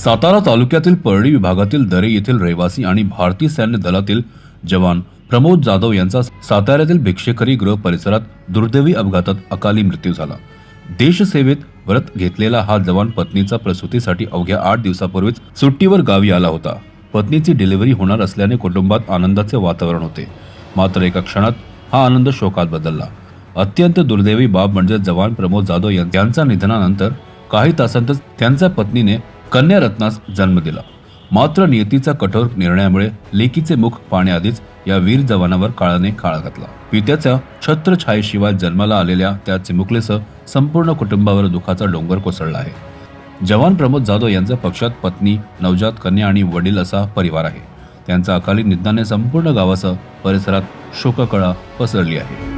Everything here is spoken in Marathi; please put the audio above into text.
सातारा तालुक्यातील परळी विभागातील दरे येथील रहिवासी आणि भारतीय सैन्य दलातील जवान प्रमोद जाधव यांचा साताऱ्यातील भिक्षेकरी गृह परिसरात दुर्दैवी अपघातात अकाली मृत्यू झाला. देशसेवेत व्रत घेतलेला हा जवान पत्नीचा प्रसूतीसाठी अवघ्या आठ दिवसापूर्वीच सुट्टीवर गावी आला होता. पत्नीची डिलिव्हरी होणार असल्याने कुटुंबात आनंदाचे वातावरण होते. मात्र एका क्षणात हा आनंद शोकात बदलला. अत्यंत दुर्दैवी बाब म्हणजे जवान प्रमोद जाधव यांच्या निधनानंतर काही तासांतच त्यांच्या पत्नीने कन्यारत्नास जन्म दिला. मात्र नियतीचा कठोर निर्णयामुळे लेकीचे मुख पाहण्याआधीच या वीर जवानावर काळाने काळ घातला. पित्याच्या छत्रछायेशिवाय जन्माला आलेल्या त्या चिमुकलेसह संपूर्ण कुटुंबावर दुखाचा डोंगर कोसळला आहे. जवान प्रमोद जाधव यांचा पक्षात पत्नी नवजात कन्या आणि वडील असा परिवार आहे. त्यांचा अकाली निधनाने संपूर्ण गावासह परिसरात शोककळा पसरली आहे.